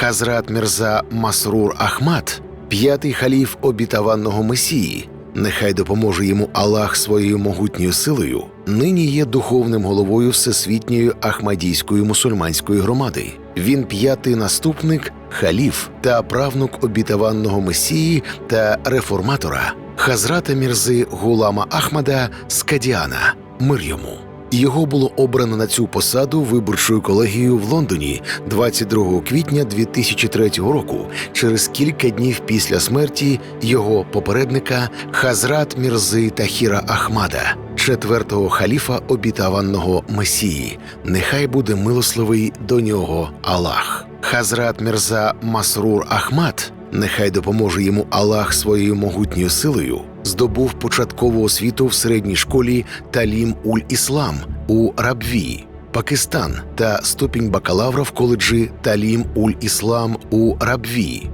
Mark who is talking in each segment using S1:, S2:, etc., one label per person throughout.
S1: Хазрат Мірза Масрур Ахмад, п'ятий халіф обітованого Месії, нехай допоможе йому Аллах своєю могутньою силою, нині є духовним головою Всесвітньої Ахмадійської мусульманської громади. Він п'ятий наступник, халіф та правнук обітованого Месії та реформатора Хазрата Мірзи Гулама Ахмада Скадіана. Мир йому. Його було обрано на цю посаду виборчою колегією в Лондоні 22 квітня 2003 року, через кілька днів після смерті його попередника Хазрат Мірзи Тахіра Ахмада, четвертого халіфа обітованого Месії. Нехай буде милосливий до нього Аллах. Хазрат Мірза Масрур Ахмад, нехай допоможе йому Аллах своєю могутньою силою, здобув початкову освіту в середній школі Талім Уль Іслам у Рабві, Пакистан та ступінь бакалавра в коледжі Талім Уль Іслам у Рабві.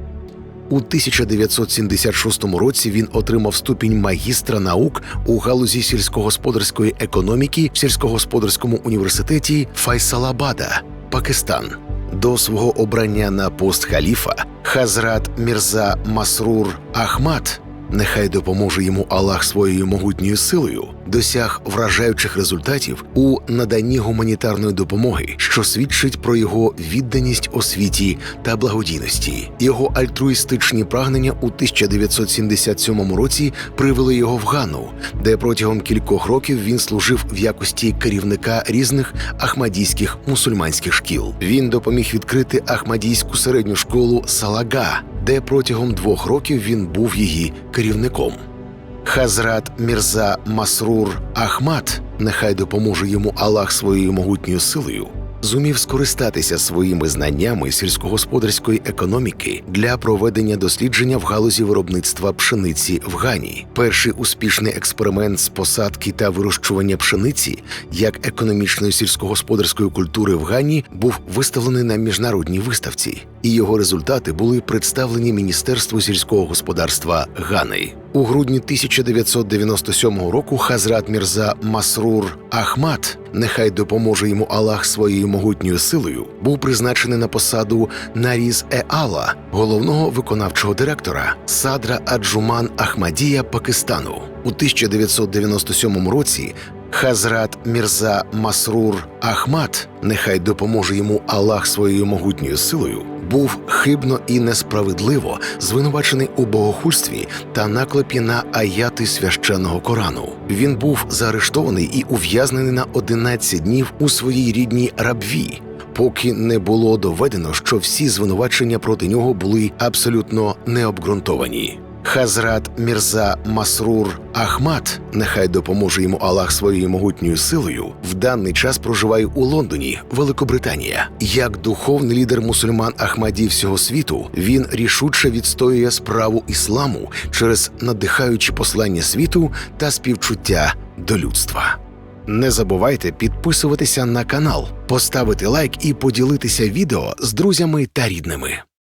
S1: У 1976 році він отримав ступінь магістра наук у галузі сільськогосподарської економіки в сільськогосподарському університеті Файсалабада, Пакистан. До свого обрання на пост халіфа Хазрат Мірза Масрур Ахмад, нехай допоможе йому Аллах своєю могутньою силою, досяг вражаючих результатів у наданні гуманітарної допомоги, що свідчить про його відданість освіті та благодійності. Його альтруїстичні прагнення у 1977 році привели його в Гану, де протягом кількох років він служив в якості керівника різних ахмадійських мусульманських шкіл. Він допоміг відкрити ахмадійську середню школу Салага, де протягом двох років він був її керівником. Хазрат Мірза Масрур Ахмад, нехай допоможе йому Аллах своєю могутньою силою, зумів скористатися своїми знаннями сільськогосподарської економіки для проведення дослідження в галузі виробництва пшениці в Гані. Перший успішний експеримент з посадки та вирощування пшениці як економічної сільськогосподарської культури в Гані був виставлений на міжнародній виставці, і його результати були представлені Міністерству сільського господарства Гани. У грудні 1997 року Хазрат Мірза Масрур Ахмад, нехай допоможе йому Аллах своєю могутньою силою, був призначений на посаду Наріз Еала, головного виконавчого директора Садра Аджуман Ахмадія Пакистану. У 1997 році Хазрат Мірза Масрур Ахмад, нехай допоможе йому Аллах своєю могутньою силою, був хибно і несправедливо звинувачений у богохульстві та наклепі на аяти священного Корану. Він був заарештований і ув'язнений на 11 днів у своїй рідній рабві. Поки не було доведено, що всі звинувачення проти нього були абсолютно необґрунтовані. Хазрат Мірза Масрур Ахмад, нехай допоможе йому Аллах своєю могутньою силою, в даний час проживає у Лондоні, Великобританія. Як духовний лідер мусульман Ахмадів всього світу, він рішуче відстоює справу ісламу через надихаючі послання світу та співчуття до людства. Не забувайте підписуватися на канал, поставити лайк і поділитися відео з друзями та рідними.